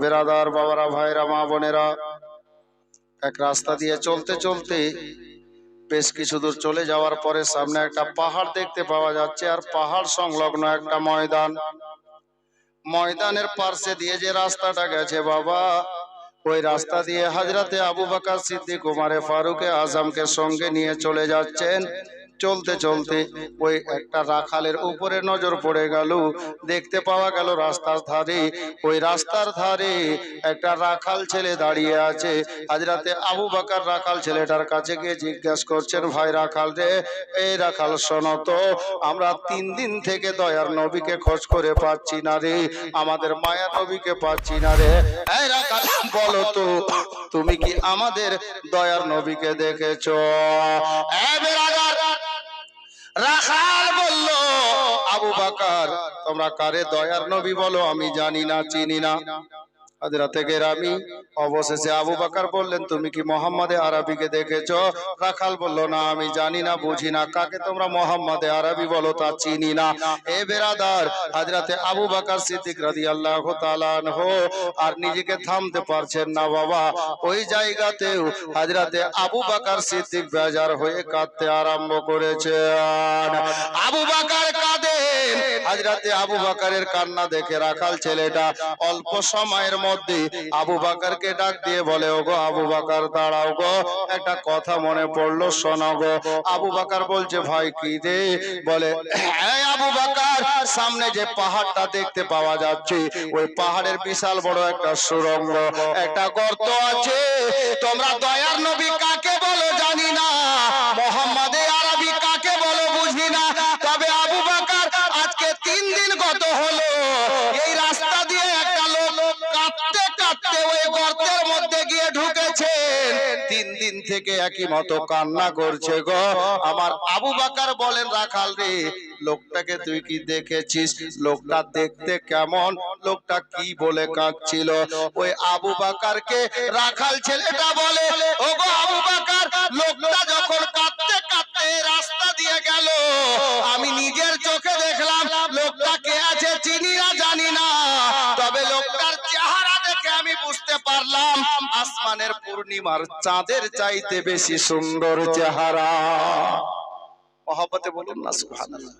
বেরাদার বাবারা ভাইরা মা বোনেরা, এক রাস্তা দিয়ে চলতে চলতে বেশ কিছু দূর চলে যাওয়ার পরে সামনে একটা পাহাড় দেখতে পাওয়া যাচ্ছে আর পাহাড় সংলগ্ন একটা ময়দান। ময়দানের পার্শ্বে দিয়ে যে রাস্তাটা গেছে বাবা, ওই রাস্তা দিয়ে হাজরাতে আবু বাকার সিদ্দিক, উমারে ফারুকে আজমকে সঙ্গে নিয়ে চলে যাচ্ছেন। চলতে চলতে ওই একটা রাখালের উপরে নজর পড়ে গেল। দেখতে পাওয়া গেল রাস্তার ধারে, ওই রাস্তার ধারে একটা রাখাল ছেলে দাঁড়িয়ে আছে। আজ রাতে আবু বাকার রাখাল ছেলেটার কাছে গিয়ে জিজ্ঞাসা করছেন, ভাই রাখাল রে এই রাখাল শোনো তো, আমরা তিন দিন থেকে দয়ার নবীকে খোঁজ করে পাচ্ছি না রে, আমাদের মায়া নবীকে পাচ্ছি না রে। এই রাখাল, বলো তো, তুমি কি আমাদের দয়ার নবীকে দেখেছ? রাখাল বলল আবু বাকার তোমরা কারে দয়ার নবী বলো? আমি জানি না চিনি না। অবশেষে আবু বাকার বললেন, তুমি কি আমি তোমরা আবু বাকার সিদ্দিক আনহু, আর নিজেকে থামতে পারছেন না বাবা। ওই জায়গাতেও হাজরাতে আবু বাকার সিদ্দিক বেজার হয়ে কাঁদতে আরম্ভ করেছেন। আবু বাকার কাঁদেন হাজরাতে আবু বাকারের কান্না দেখে রাখাল ছেলেটা অল্প সময়ের মধ্যে আবু বাকারকে ডাক দিয়ে বলে, ওগো আবু বাকার, দাঁড়াও গো, একটা কথা মনে পড়ল, শোনো গো। আবু বাকার বলছে ভাই কি রে? বলে, "এই আবু বাকার, সামনে যে পাহাড়টা দেখতে পাওয়া যাচ্ছে, ওই পাহাড়ের বিশাল বড় একটা সুরঙ্গ। একটা গর্ত আছে, তোমরা দয়ার নবী কাকে বলো জানি না। থেকে একই মতো কান্না করছে গো। আমার আবু বাকার বলেন, রাখাল রে, লোকটাকে তুই কি দেখেছিস? লোকটা দেখতে কেমন? লোকটা কি বলে কাঁদছিল? ওই আবু বাকারকে রাখাল ছেলেটা বলে, ওগো আবু বাকার, লোকটা যখন কাঁদতে কাঁদতে রাস্তা দিয়ে গেল, আমি নিজের চোখে দেখলাম, লোকটা কে আছে চিনি না জানি না তবে লোকটার চেহারা দেখে বুঝতে পারলাম, আসমানের পূর্ণিমার চাঁদের চাইতে বেশি সুন্দর চেহারা। মহব্বতে বলুন না, সুবহানাল্লাহ।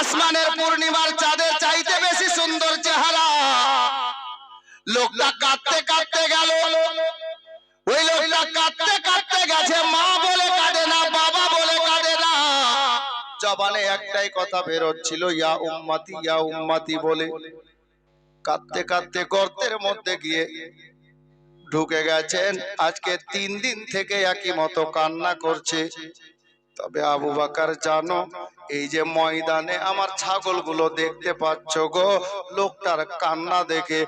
আসমানের পূর্ণিমার চাঁদের চাইতে বেশি সুন্দর চেহারা। লোকটা কাঁদতে কাঁদতে গেল। ওই লোকটা কাঁদতে কাঁদতে গেছে, মা বলে কাঁদে না, বাবা বলে কাঁদে না। জবানে একটাই কথা বেরোচ্ছিল, ইয়া উম্মাতি ইয়া উম্মাতি বলে। কাঁদতে কাঁদতে গর্তের মধ্যে গিয়ে ঢুকে গেছেন। আজকে তিন দিন থেকে একই মতো কান্না করছে। তবে আবু বাকার, জানো, এই যে ময়দানে আমার ছাগলগুলো দেখতে পাচ্ছ গো, লোকটার কান্না দেখে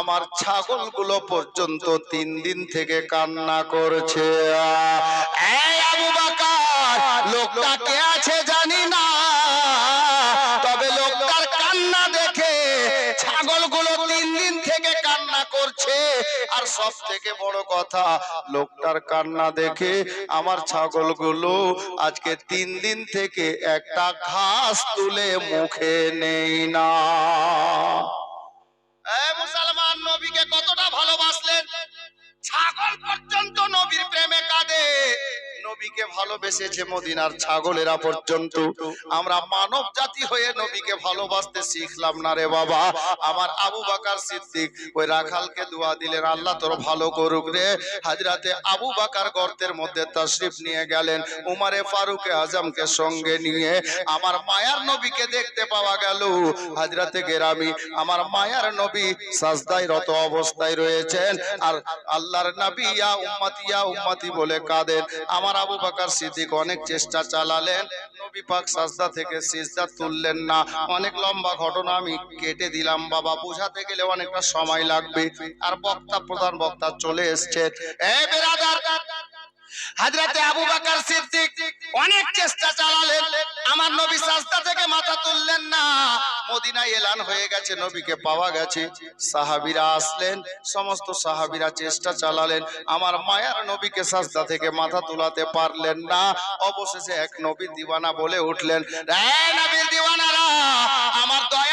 আমার ছাগলগুলো পর্যন্ত তিন দিন থেকে কান্না করছে। আবু বাকার, লোকটা কে আছে জানি? করছে। আর সব থেকে বড় কথা, লোকটার কান্না দেখে আমার ছাগলগুলো আজকে তিন দিন থেকে একটা ঘাস তুলে মুখে নেই না। মুসলমান নবীকে কতটা ভালোবাসলেন? ছাগল পর্যন্ত নবীর নবীকে ভালোবেসেছে মদিনার ছাগলেরা পর্যন্ত আমরা মানব জাতি হয়ে নবীকে ভালোবাসতে শিখলাম না রে বাবা। আমার আবু বাকার সিদ্দিক ওই রাখালকে দোয়া দিলেন, আল্লাহ তোর ভালো করুক রে। হাজরাতে আবু বাকার গর্তের মধ্যে তশরিফ নিয়ে গেলেন, উমারে ফারুকে আজমকে সঙ্গে নিয়ে। আমার মায়ার নবীকে দেখতে পাওয়া গেল। হাজরাতে গেরামি, আমার মায়ার নবী সাজদায় রত অবস্থায় রয়েছেন আর আল্লাহর নবী ইয়া উম্মতি ইয়া উম্মতি বলে কাঁদেন। আমার আবু বাকার সিদ্দিক অনেক চেষ্টা চালালেন। নবী পাক সাজদা থেকে সিজদা তুললেন না। অনেক লম্বা ঘটনা আমি কেটে দিলাম বাবা। বোঝাতে গেলে অনেকটা সময় লাগবে। আর বক্তা, প্রধান বক্তা চলে এসছে। এ বেরাদার হাজরাতে আবু বাকার সিদ্দিক অনেক চেষ্টা চালালেন। আমার নবী সাজদা থেকে মাথা তুললেন না। মদিনায় এলান হয়ে গেছে নবীকে পাওয়া গেছে। সাহাবীরা আসলেন সমস্ত সাহাবীরা চেষ্টা চালালেন। আমার মায়ার নবীকে সাজদা থেকে মাথা তুলাতে পারলেন না। অবশেষে এক নবী দিওয়ানা বলে উঠলেন "এ নবীর দিওয়ানারা আমার যদি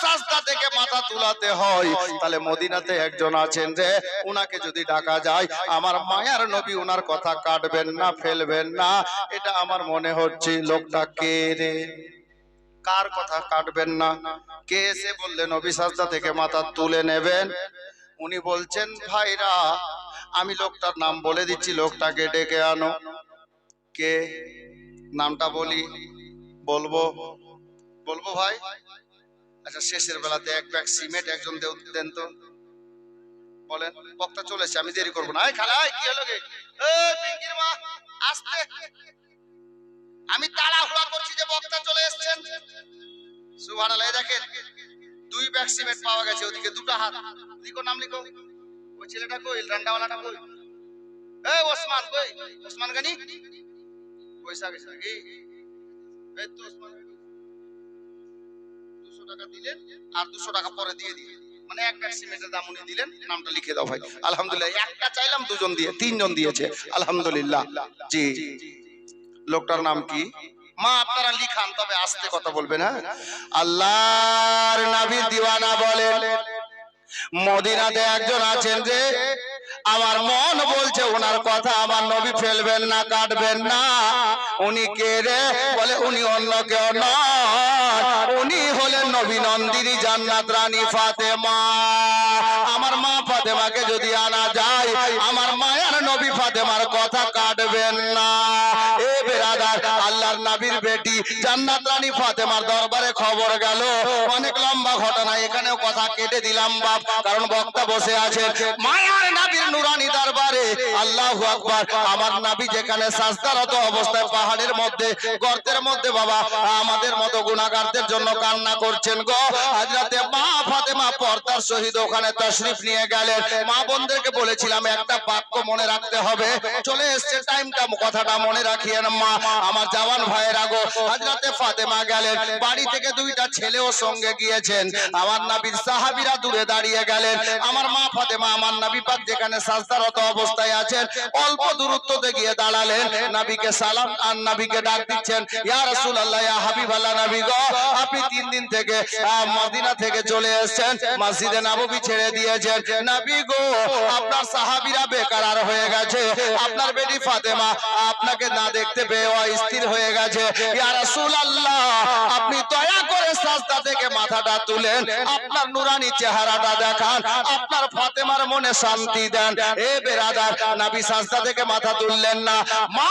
সাজদা থেকে মাথা তুলাতে হয়। তাহলে মদিনাতে একজন আছেন যে, উনাকে যদি ডাকা যায়, আমার মায়ার নবী উনার কথা কাটবেন না, ফেলবেন না। এটা আমার মনে হচ্ছে, লোকটা কে রে? কার কথা কাটবেন না? কে এসে বললে, নবী সাজদা থেকে মাথা তুলে নেবেন? উনি বলছেন, ভাইরা, আমি লোকটার নাম বলে দিচ্ছি, লোকটাকে ডেকে আনো। কে? নামটা বলি। বলব? বলব ভাই? আচ্ছা শেষের বেলাতে এক ব্যাগ সিমেন্ট একজন দেন তো। বলেন বক্তা চলেছে আমি দেরি করব না। এই খালা এই, কি হলো আমি তাড়াহুড়া করছি যে বক্তা চলে এসেছেন। সুবহানাল্লাহ দেখেন দুই ব্যাগ সিমেন্ট পাওয়া গেছে ওদিকে দুটো হাত। লিখো নাম লিখো। ওই ছেলেটা কই? ডান্ডাওয়ালাটা কই? এই ওসমান কই? ওসমান গানি? পয়সা গেছে নাকি? এই তো ওসমান। টাকা দিলেন আর দুশো টাকা পরে দিয়ে দিয়ে মানে সিমেন্টের দাম উনি দিলেন, নামটা লিখে দাও ভাই। আলহামদুলিল্লাহ একটা চাইলাম দুজন দিয়ে, তিনজন দিয়েছে। আলহামদুলিল্লাহ, জি। লোকটার নাম কি? মা, আপনারা লিখান, তবে কথা বলবেন হ্যাঁ? আল্লাহর নবী দিওয়ানা মদিনাতে একজন আছেন যে, আমার মন বলছে ওনার কথা, আমার নবী ফেলবেন না, কাটবেন না। উনি কে রে? বলে উনি অন্য কেউ নয়। নন্দিনী জান্নাত রানী ফাতেমা। আমার মা ফাতেমাকে যদি আনা যায়, আমার মায়ের নবী ফাতেমার কথা কাটবেন না। বেরাদার আল্লাহর নবীর বেটি। জান্নাত রানী ফাতেমার দরবারে খবর গেল। অনেক লম্বা ঘটনা, এখানেও কথা কেটে দিলাম বাপ, কারণ বক্তা বসে আছে মায়ার নবীর নুরানি দরবারে, আল্লাহু আকবার, আমার নবী যেখানে সাজদারত অবস্থায় পাহাড়ের মধ্যে, গর্তের মধ্যে, বাবা, আমাদের মতো গুনাহগারদের জন্য কান্না করছেন গো। হযরতে মা ফাতেমা পর্দার শহীদ ওখানে তাশরিফ নিয়ে গেলেন। মা বোনদেরকে বলেছিলাম, একটা বাক্য মনে রাখতে হবে। চলে এসছে টাইমটা কথাটা মনে রাখিয়েন মা। আমার জওয়ান ভাইয়ের আগো হযরতে ফাতেমা গেলেন, বাড়ি থেকে দুইটা ছেলেও সঙ্গে গিয়েছেন। আমার নবীর সাহাবীরা দূরে দাঁড়িয়ে গেলেন। আমার মা ফাতেমা, আমার নবী পাক যেখানে সাজদারত অবস্থায় আছেন, অল্প দূরত্বতে গিয়ে দাঁড়ালেন। নবীকে সালাম, আর নবীকে ডাক দিচ্ছেন, ইয়া রাসূলুল্লাহ, ইয়া হাবিবাল্লাহ নবী গো, আপনি তিন দিন থেকে মদিনা থেকে চলে এসেছেন, মসজিদে নববী ছেড়ে দিয়েছেন। নবী গো, আপনার সাহাবীরা বেকার হয়ে গেছে। আপনার বেটি ফাতেমা, আপনাকে না দেখতে পেয়ে অস্থির হয়ে গেছে। আপনি দয়া করে সাজদা থেকে মাথাটা তুলেন, আপনার নুরানি চেহারাটা দেখান, আপনার ফাতেমার মনে শান্তি দেন। এ বেরাদার, নবী সাজদা থেকে মাথা তুললেন না। মা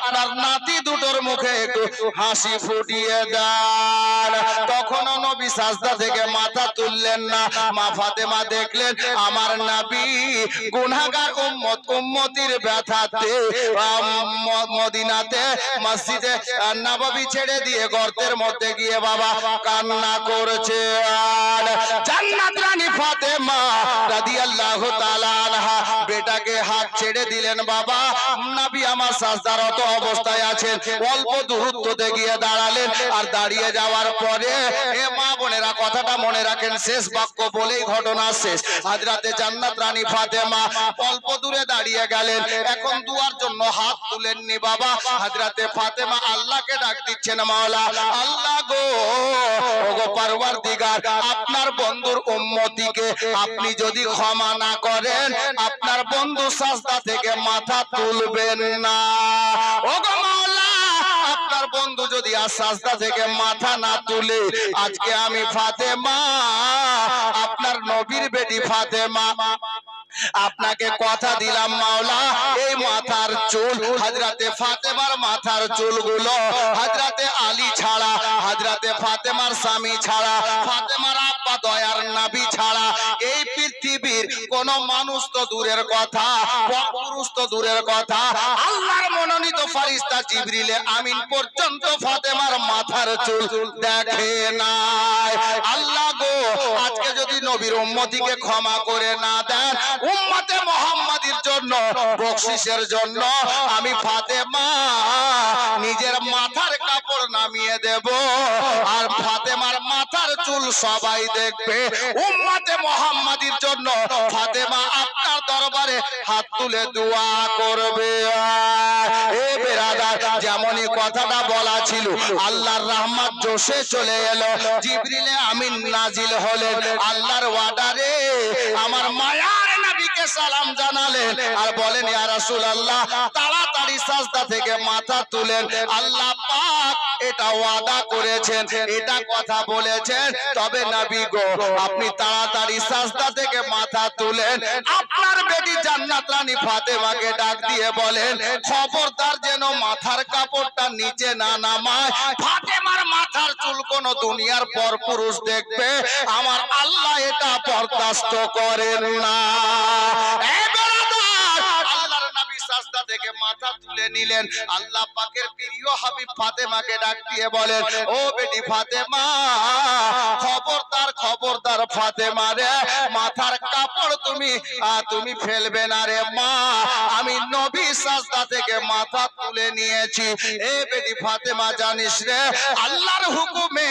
আপনার নাতি দুটোর মুখে একটু হাসি ফুটিয়ে দেন। তখনও নবী সাজদা থেকে মাথা তুললেন না। মা ফাতেমা দেখলেন, আমার নবী গুনাহগার উম্মত, উম্মতির ব্যথাতে মদিনাতে মসজিদে নববী ছেড়ে দিয়ে গর্তের মধ্যে গিয়ে বাবা কান্না করছে। আর জান্নাত রানী ফাতেমা রাদিয়াল্লাহু তাআলা আনহা হাত ছেড়ে দিলেন, বাবা, নবী আমার সাজদারত অবস্থায় আছেন। অল্প দূরত্বতে গিয়ে দাঁড়ালেন আর দাঁড়িয়ে যাওয়ার পরে, এ মা বোনেরা, কথাটা মনে রাখেন, শেষ বাক্য বলেই ঘটনা শেষ। হাজরাতে জান্নাত রানী ফাতেমা অল্প দূরে দাঁড়িয়ে গেলেন। এখন দুয়ার জন্য হাত তুলেননি, বাবা। হাজরাতে ফাতেমা আল্লাহকে ডাক দিচ্ছেন, মাওলা, আল্লাহ গো, ওগো পারওয়ারদিগার, আপনার বন্ধুর উম্মতিকে আপনি যদি ক্ষমা না করেন, আপনার বন্ধু সাজদা থেকে মাথা তুলবেন না। ও মাওলা, আপনার বন্ধু যদি আর সাজদা থেকে মাথা না তুলে, আজকে আমি ফাতেমা, আপনার নবীর বেটি ফাতেমা। আপনাকে কথা দিলাম মাওলা চুল হাজরাতে ফাতেমার মাথার চুলগুলো হাজরাতে আলী ছাড়া হাজরাতে ফাতেমার স্বামী ছাড়া ফাতেমার আব্বা দয়ার নাবি ছাড়া। এই পৃথিবীর কোন মানুষ তো দূরের কথা পুরুষ তো দূরের কথা। আল্লাহর মনোনীত ফারিস্তা জিবরিলে আমিন পর্যন্ত ফাতেমার মাথার চুল দেখে নাই। আল্লাহ গো আজকে যদি নবীর উম্মতিকে ক্ষমা করে না দেন উম্মতে মোহাম্মদীর জন্য, বকশিসের জন্য আমি ফাতেমা নিজের মাথার কাপড় নামিয়ে দেব। আর ফাতেমার মাথার চুল সবাই দেখবে। উম্মতে মোহাম্মদীর জন্য ফাতেমা আপনার দরবারে হাত তুলে দোয়া করবে। এ বেরাদার, যেমনই কথাটা বলা ছিল, আল্লাহর রহমত জোশে চলে এলো। জিবরিলে আমিন নাজিল হলেন। আল্লাহর ওয়ার্ডারে আমার মায়ার নবীকে সালাম জানালেন আর বলেন, ইয়া রাসূলুল্লাহ, তাড়াতাড়ি সাজদা থেকে মাথা তুলেন। আল্লাহ পাক এটা ওয়াদা করেছেন, এটা কথা বলেছেন। তবে নবী গো, আপনি তাড়াতাড়ি সাজদা থেকে মাথা তুলেন। আপনার বেটি জান্নাত রানী ফাতেমাকে ডাক দিয়ে বলেন, খবরদার যেন মাথার কাপড়টা নিচে না নামায়। ফাতেমার চুল কোন দুনিয়ার পর পুরুষ দেখবে আমার আল্লাহ এটা বরদাস্ত করেন না। থেকে মাথা তুলে নিলেন। আল্লাহ পাকের প্রিয় হাবিব ফাতেমাকে ডাক দিয়ে বলেন, ও বেটি ফাতেমা, খবরদার খবরদার ফাতেমা রে, মাথার কাপড় তুমি তুমি ফেলবে না রে মা। আমি নবী সাজদা থেকে মাথা তুলে নিয়েছি। এ বেটি ফাতেমা, জানিস রে, আল্লাহর হুকুমে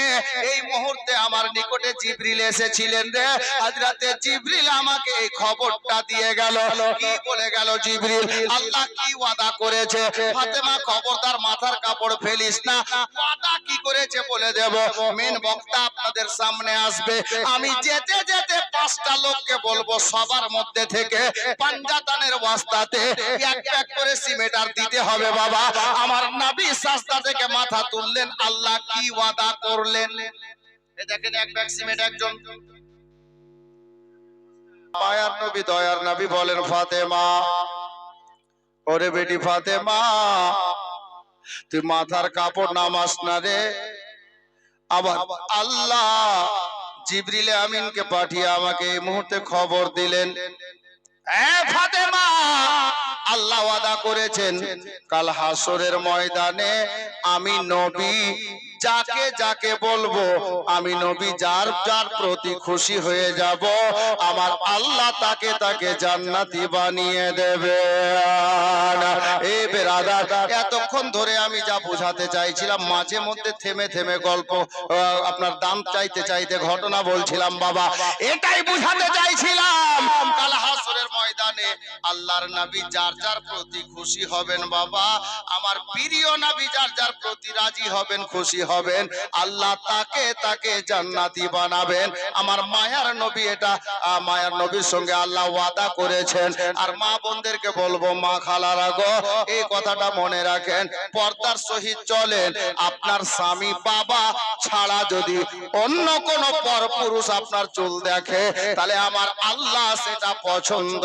এই মুহূর্তে আমার নিকটে জিবরিল এসেছিলেন রে। হযরতে জিবরিল আমাকে এই খবরটা দিয়ে গেল। কি বলে গেল জিবরিল? আল্লাহ কি ওয়াদা করেছে? ফাতেমা খবরদার মাথার কাপড় ফেলিস না। ওয়াদা কি করেছে বলে দেব। মেন বক্তা আপনাদের সামনে আসবে। আমি যেতে যেতে পাঁচটা লোককে বলব সবার মধ্যে থেকে পাঞ্জাতানের ওয়াস্তাতে এক এক করে সিমেটার দিতে হবে বাবা। আমার নবী সাজদা থেকে মাথা তুললেন। আল্লাহ কি ওয়াদা করলেন? দেখেন এক ব্যাগ সিমেন্ট একজন। মায়ার নবী, দয়ার নবী বলেন, ফাতেমা ওরে বেটি ফাতেমা, তুই মাথার কাপড় নামাস না রে। আবার আল্লাহ জিবরিলে আমিনকে পাঠিয়ে আমাকে এই মুহূর্তে খবর দিলেন। আল্লাহ ওয়াদা করেছেন, কাল হাসরের ময়দানে আমি নবী, যাকে যাকে বলব, আমি নবী যার যার প্রতি খুশি হয়ে যাব, আমার আল্লাহ তাকে তাকে জান্নাতি বানিয়ে দেবে। বেরাদার এতক্ষণ ধরে আমি যা বোঝাতে চাইছিলাম, মাঝে মধ্যে থেমে থেমে গল্প আপনার দাম চাইতে চাইতে ঘটনা বলছিলাম, বাবা। এটাই বোঝাতে চাইছিলাম। আল্লাহর নবী যার যার প্রতি খুশি হবেন বাবা, আমার প্রিয় নবী যার যার প্রতি রাজি হবেন, খুশি হবেন, আল্লাহ তাকে তাকে জান্নাতি বানাবেন। আমার মায়ার নবী এটা মায়ার নবীর সঙ্গে আল্লাহ ওয়াদা করেছেন। আর মা বোনদেরকে বলব, মা খালারা গো, এই কথাটা মনে রাখেন, পর্দার সহিত চলেন। আপনার স্বামী বাবা ছাড়া যদি অন্য কোন পর পুরুষ আপনার চুল দেখে, তাহলে আমার আল্লাহ সেটা পছন্দ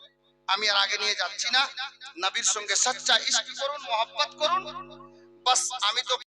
আমি আর আগে নিয়ে যাচ্ছি না। নবীর সঙ্গে সচ্চা, ইশক করুন মোহাম্মত করুন। বাস, আমি তো